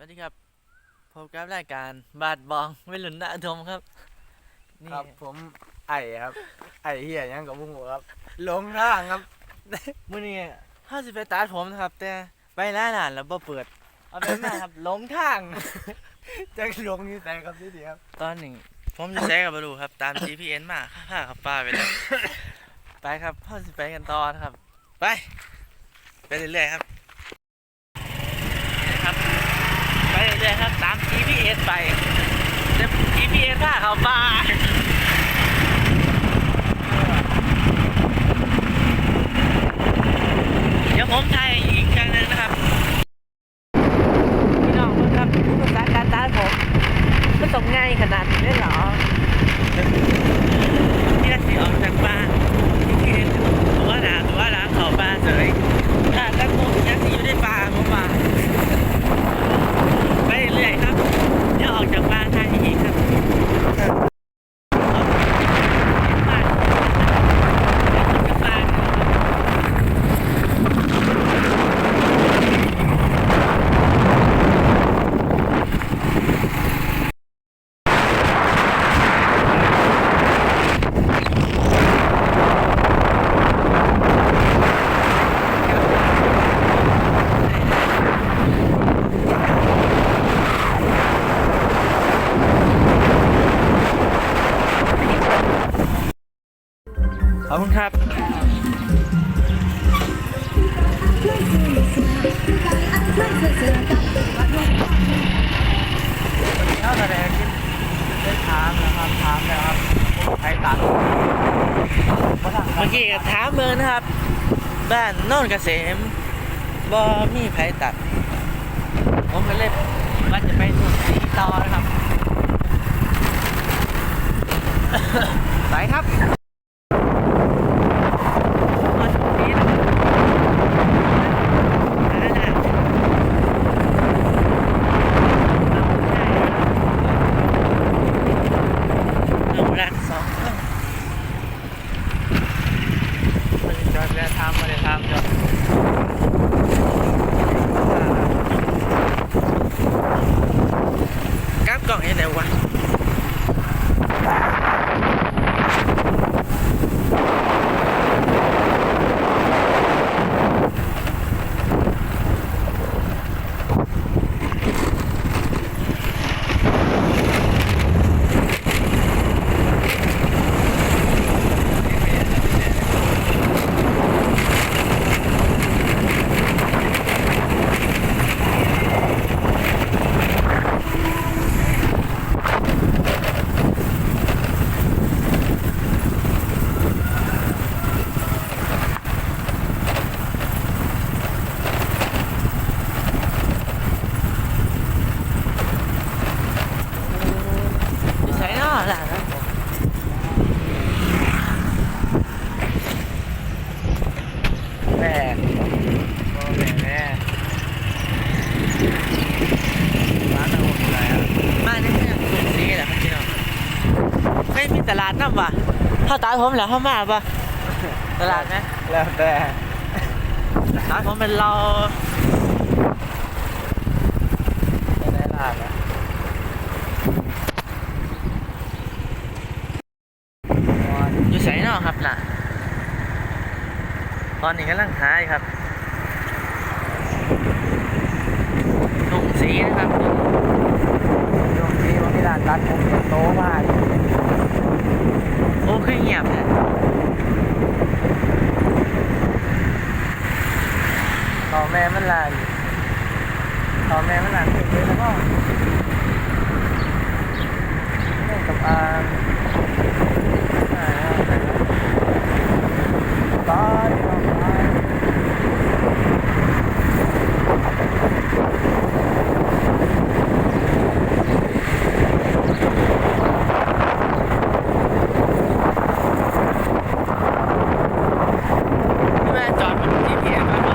สวัสดีครับพบกับรายการบาดบองไม่หลุนดาดมครับนี่ครับผมไอ้ครับ ไอ้เฮียยังกับพวกผมครับหลงทางครับมื้อนี้ห้าสิบไปตัดผมนะครับ แต่ไปร้านอาหารแล้วบ่เปิด เอาไปมาครับหลงทางจะหลงนี่แต่ครับพี่ดีครับตอนหนึ่งผมจะแซกับบรูครับ ตาม GPS มาพาขับป้าไปเลยไปครับห้าสิบไปกันต่อนะครับ ไป ไปเรื่อยๆครับนี่ครับ ไป เรื่อยๆครับตาม GPS ไปจะ GPS ถ้าเขาป่าเดี๋ยวผมถ่ายอีกครั้งหนึงนะครับ พี่น้องเพื่อนครับภาษาการตัดผมมันต้องง่ายขนาดนี้เลยเหรอที่เราสิออกจากบ้านที่คือตัวหนาตัวหลังเขาบ้านเลยถ้าตั้งผมยังสิอยู่ในป่าผมว่าไปเรื่อยๆครับเดี๋ยวออกจากบ้านทางนี้ครับบ้านเดี๋ยวออกจากบ้าน ขอบคุณครับเท่าแสดงที่ได้ถามนะครับถามแล้วครับใครตัดเมื่อกี้ก็ถามเบอร์นะครับ บ้านโน่นเกษมบ่มีไผตัด ผมก็เลยว่าจะไปสุดสีต่อนะครับ ไปครับมาสุดสีนะครับอ่าเอาละสองเครื่อง จอดแล้วทำมาเลยทำจอด กราฟกล่องยังไง วะจะใช้เนาะล่ะครับผม แม่โอ้แม่แม่ร้านอาหารอะไรอะ มาในเมืองกรุงศรีแหละครับพี่น้องเคยมีตลาด น้ำปะเข้าตาผมเหรอเข้ามาปะตลาดไหมแล้วแต่ตาผมเป็นเราไม่ได้ร้านนะอยู่ใส่นอกครับล่ะ ตอนนี้กำลังหาอยู่ครับกรุงศรีนะครับช่วงนี้มันมีร้านตัดผมโตมาก โอ้คือเงียบเลย ต่อแม่มัน ลานต่อแม่มันหลานถึงเลยแล้วก็เรื่องกับอางอ่าตอนนี้ก็ไป พี่แม่จอดบน GPS ไว้ปะ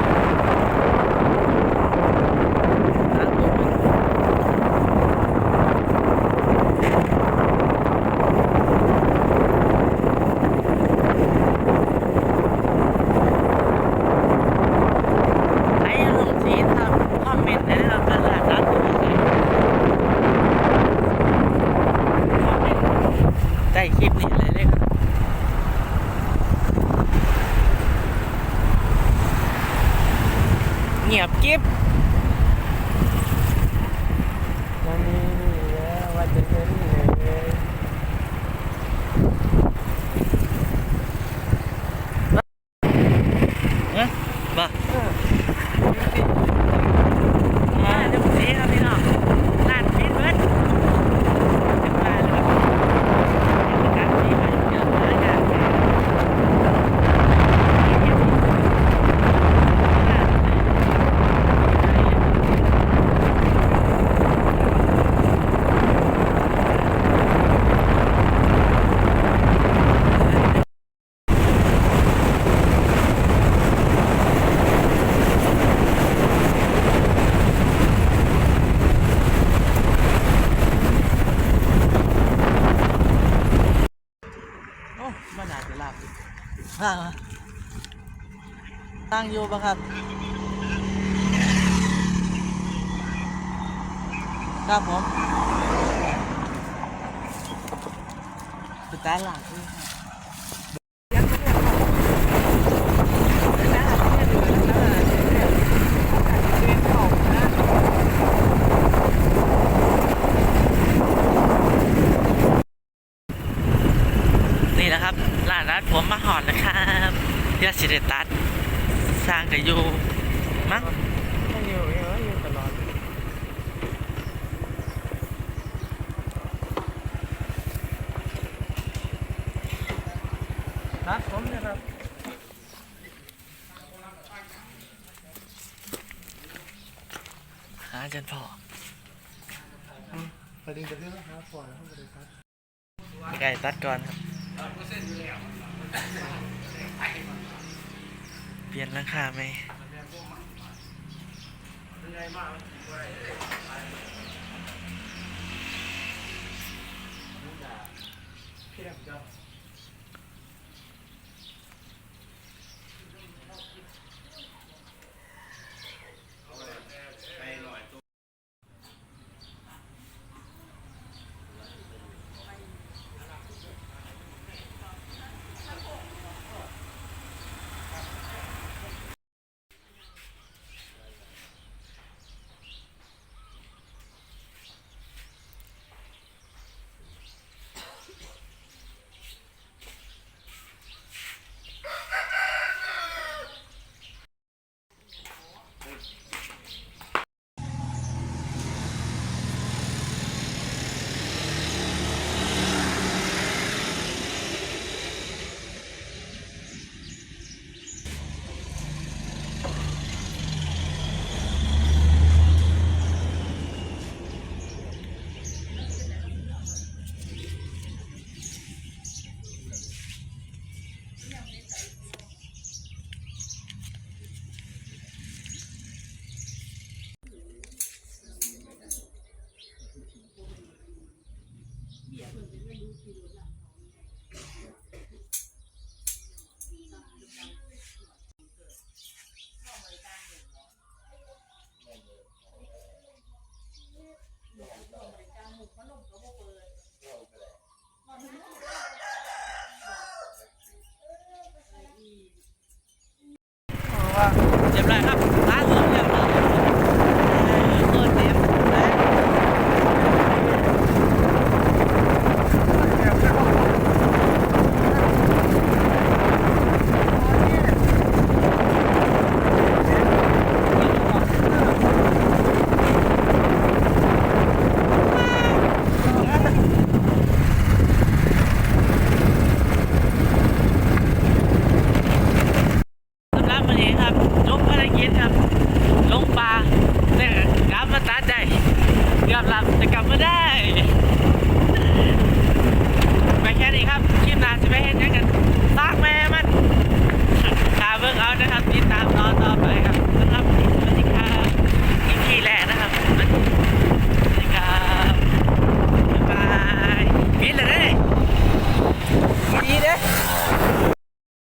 ร้านผม ข้างอะ ตั้งอยู่ปะครับ ครับผมสุดท้ายหลังด้วยครับนี่แหละครับร้านรัดผมมาหอนนะครับยาสิเดตัส กับยูมั้งไม่อยู่เอออยู่ตลอดนัดผมเนะครับหาอาจารย์พ่อประเด็นจะเรื่องหาปล่อยเข้าไปเลยครับไก่ตัดก่อนครับเปลี่ยนราคาไหมว่า เรียบร้อยครับ